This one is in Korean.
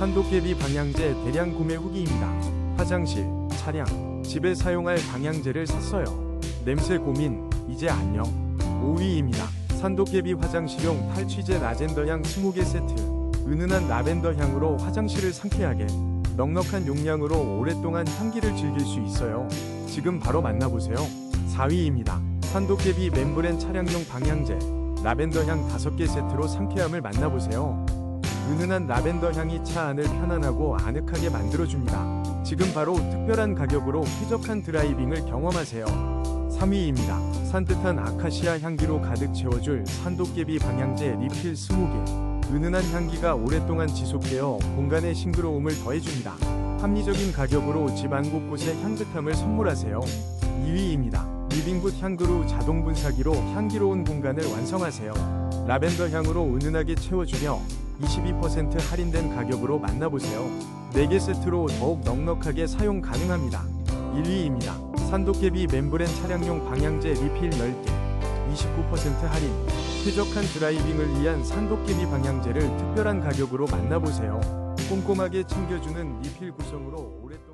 산도깨비 방향제 대량 구매 후기입니다. 화장실, 차량, 집에 사용할 방향제를 샀어요. 냄새 고민, 이제 안녕. 5위입니다. 산도깨비 화장실용 탈취제 라젠더 향 20개 세트. 은은한 라벤더 향으로 화장실을 상쾌하게, 넉넉한 용량으로 오랫동안 향기를 즐길 수 있어요. 지금 바로 만나보세요. 4위입니다. 산도깨비 멤브렌 차량용 방향제. 라벤더 향 5개 세트로 상쾌함을 만나보세요. 은은한 라벤더 향이 차 안을 편안하고 아늑하게 만들어줍니다. 지금 바로 특별한 가격으로 쾌적한 드라이빙을 경험하세요. 3위입니다. 산뜻한 아카시아 향기로 가득 채워줄 산도깨비 방향제 리필 20개. 은은한 향기가 오랫동안 지속되어 공간의 싱그러움을 더해줍니다. 합리적인 가격으로 집 안 곳곳에 향긋함을 선물하세요. 2위입니다. 리빙굿 향그루 자동 분사기로 향기로운 공간을 완성하세요. 라벤더 향으로 은은하게 채워주며 22% 할인된 가격으로 만나보세요. 4개 세트로 더욱 넉넉하게 사용 가능합니다. 1위입니다. 산도깨비 멤브렌 차량용 방향제 리필 10개 29% 할인 쾌적한 드라이빙을 위한 산도깨비 방향제를 특별한 가격으로 만나보세요. 꼼꼼하게 챙겨주는 리필 구성으로 오랫동안